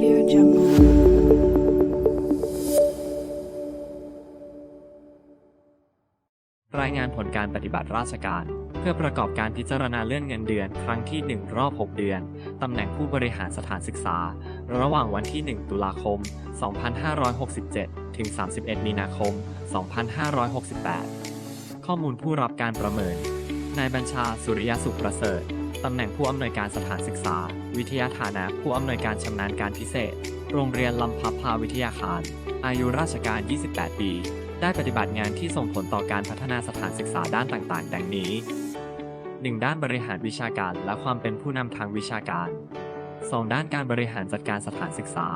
Audio Jungle. รายงานผลการปฏิบัติราชการ เพื่อประกอบการพิจารณาเลื่อนเงินเดือน ครั้งที่ 1 รอบ 6 เดือน ตำแหน่งผู้บริหารสถานศึกษา ระหว่างวันที่ 1 ตุลาคม 2567 ถึง 31 มีนาคม 2568 ข้อมูลผู้รับการประเมิน นายบัญชาสุริยสุขประเสริฐ ตำแหน่งผู้อำนวยการสถานศึกษา วิทยาฐานะผู้อำนวยการชำนาญการพิเศษ โรงเรียนลำพับพาวิทยาคาร อายุราชการ 28 ปี ได้ปฏิบัติงานที่ส่งผลต่อการพัฒนาสถานศึกษาด้านต่างๆ ดังนี้ 1. ด้านบริหารวิชาการและความเป็นผู้นำทางวิชาการ 2. ด้านการบริหารจัดการสถานศึกษา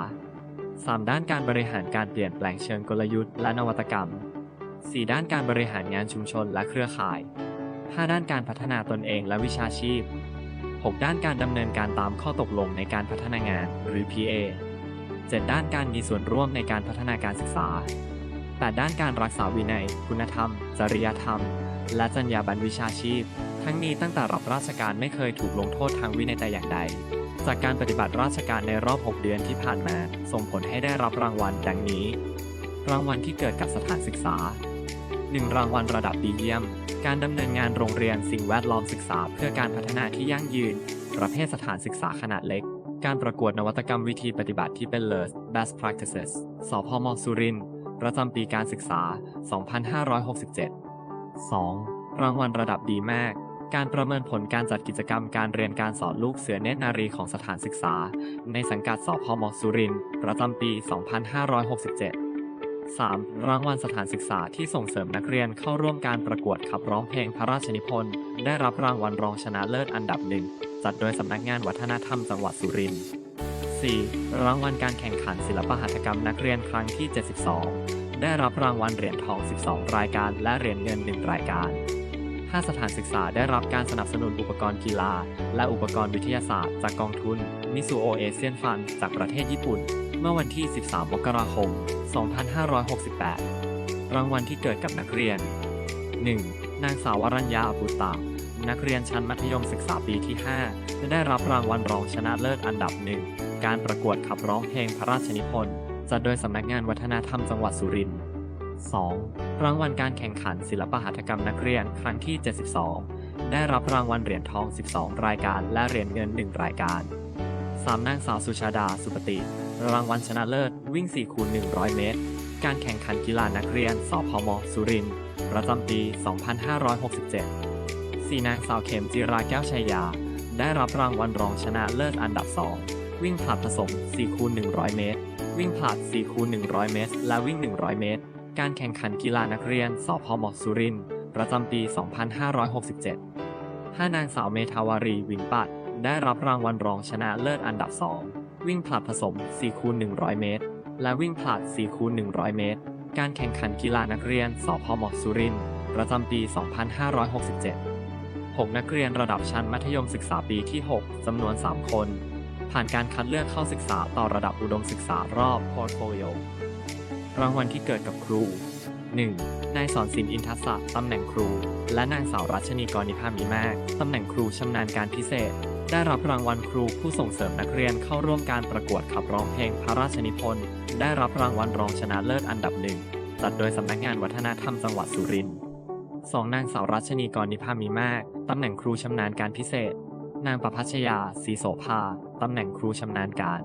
3. ด้านการบริหารการเปลี่ยนแปลงเชิงกลยุทธ์และนวัตกรรม 4. ด้านการบริหารงานชุมชนและเครือข่าย 5. ด้านการพัฒนาตนเองและวิชาชีพ 6. ด้านการดำเนินการตามข้อตกลงในการพัฒนางานหรือ PA 7. ด้านการมีส่วนร่วมในการพัฒนาการศึกษา 8. ด้านการรักษาวินัย คุณธรรม จริยธรรม และจรรยาบรรณวิชาชีพ ทั้งนี้ตั้งแต่รับราชการไม่เคยถูกลงโทษทางวินัยแต่อย่างใด จากการปฏิบัติราชการในรอบ 6 เดือนที่ผ่านมา ส่งผลให้ได้รับรางวัลดังนี้ รางวัลที่เกิดกับสถานศึกษา 1. รางวัลระดับดีเยี่ยม การดำเนินงานโรงเรียนสิ่งแวดล้อมศึกษา เพื่อการพัฒนาที่ยั่งยืน ประเภทสถานศึกษาขนาดเล็ก การประกวดนวัตกรรมวิธีปฏิบัติที่เป็น LERS Best Practices สพมสุรินทร์ประจำปีการศึกษา 2567 2. รางวัลระดับดีมาก การประเมินผลการจัดกิจกรรมการเรียนการสอนลูกเสือเนตรนารีของสถานศึกษา ในสังกัดสพมสุรินทร์ประจำปี 2567 3. รางวัลสถานศึกษาที่ส่งเสริมนักเรียนเข้าร่วมการประกวดขับร้องเพลงพระราชนิพนธ์ได้รับรางวัลรองชนะเลิศอันดับหนึ่งจัดโดยสำนักงานวัฒนธรรมจังหวัดสุรินทร์ 4. รางวัลการแข่งขันศิลปหัตถกรรมนักเรียนครั้งที่ 72 ได้รับรางวัลเหรียญทอง 12 รายการ และเหรียญเงิน 1 รายการ 5 สถานศึกษาได้รับการสนับสนุนอุปกรณ์กีฬา และอุปกรณ์วิทยาศาสตร์ จากกองทุนมิซูโอเอเชียนฟันจากประเทศญี่ปุ่น มื่อวันที่ 13 มกราคม 2568 รางวัลที่เกิดกับนักเรียน 1. นางสาวอรัญญาอบุตตานักเรียนชั้นมัธยมศึกษาปีที่ 5 จะได้รับรางวัลรองชนะเลิศอันดับหนึ่ง การประกวดขับร้องเพลงพระราชนิพนธ์จัดโดยสำนักงานวัฒนธรรมจังหวัดสุรินทร์ 2. รางวัลการแข่งขันศิลปหัตถกรรมนักเรียนครั้งที่ 72 ได้รับรางวัลเหรียญทอง 12 รายการและเหรียญเงิน 1 รายการ 3. นางสาวสุชาดา สุปติ รางวัลชนะเลิศ วิ่ง 4 คูณ 100 เมตร การแข่งขันกีฬานักเรียนสพม สุรินทร์ประจำปี 2567 4. นางสาวเข็มจิราแก้วชัยยา ได้รับรางวัลรองชนะเลิศอันดับ 2 วิ่งผลัดผสม 4 คูณ 100 เมตร วิ่งผลัด 4 คูณ 100 เมตร และวิ่ง 100 เมตร การแข่งขันกีฬานักเรียนสพม สุรินทร์ประจำปี 2567 5 นางสาวเมธาวารี วิงปัดได้รับรางวัลรองชนะเลิศอันดับ 2 วิ่งผลัดผสม4คูณ100 เมตร และวิ่งผลัด4คูณ100 เมตร การแข่งขันกีฬานักเรียนสพมสุรินทร์ประจำปี 2567 6 นักเรียนระดับชั้นมัธยมศึกษาปีที่ 6 จำนวน 3 คน ผ่านการคัดเลือกเข้าศึกษาต่อระดับอุดมศึกษารอบพอร์ตโฟลิโอรางวัลที่เกิดกับครู 1. นายสอนศิลป์อินทศักดิ์ตำแหน่งครู และนางสาวรัชนีกรนิพามีมาก ตำแหน่งครูชำนาญการพิเศษ ได้รับรางวัลครูผู้ส่งเสริมนักเรียนเข้าร่วมการประกวดขับร้องเพลงพระราชนิพนธ์ได้รับรางวัลรองชนะเลิศอันดับหนึ่งจัดโดยสำนักงานวัฒนธรรมจังหวัดสุรินทร์สองนางสาวรัชนีกรนิพามีมาก ตำแหน่งครูชำนาญการพิเศษ นางประพัชยาศรีโสภา ตำแหน่งครูชำนาญการ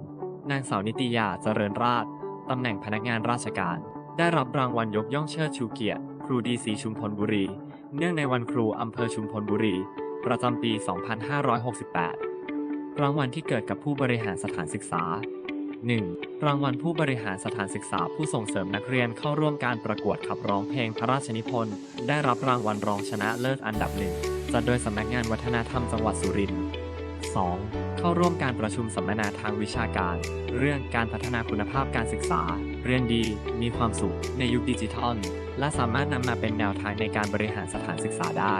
นางสาวนิติยาเจริญราชตำแหน่งพนักงานราชการ ได้รับรางวัลยกย่องเชิดชูเกียรติ ครูดีศรีชุมพลบุรี เนื่องในวันครูอำเภอชุมพลบุรี ประจำปี 2568 รางวัลที่เกิดกับผู้บริหารสถานศึกษา 1. รางวัลผู้บริหารสถานศึกษาผู้ส่งเสริมนักเรียนเข้าร่วมการประกวดขับร้องเพลงพระราชนิพนธ์ได้รับรางวัลรองชนะเลิศอันดับหนึ่งจัดโดยสำนักงานวัฒนธรรมจังหวัดสุรินทร์ 2. เข้าร่วมการประชุมสัมมนาทางวิชาการ เรื่องการพัฒนาคุณภาพการศึกษา เรียนดี มีความสุขในยุคดิจิทัล และสามารถนำมาเป็นแนวทางในการบริหารสถานศึกษาได้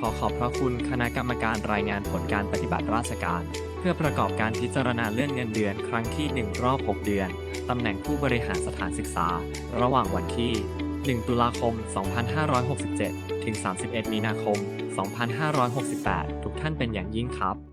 ขอขอบพระคุณคณะกรรมการรายงานผลการปฏิบัติราชการ เพื่อประกอบการพิจารณาเลื่อนเงินเดือน ครั้งที่ 1 รอบ 6 เดือน ตำแหน่งผู้บริหารสถานศึกษา ระหว่างวันที่ 1 ตุลาคม 2567 ถึง 31 มีนาคม 2568 ทุกท่านเป็นอย่างยิ่งครับ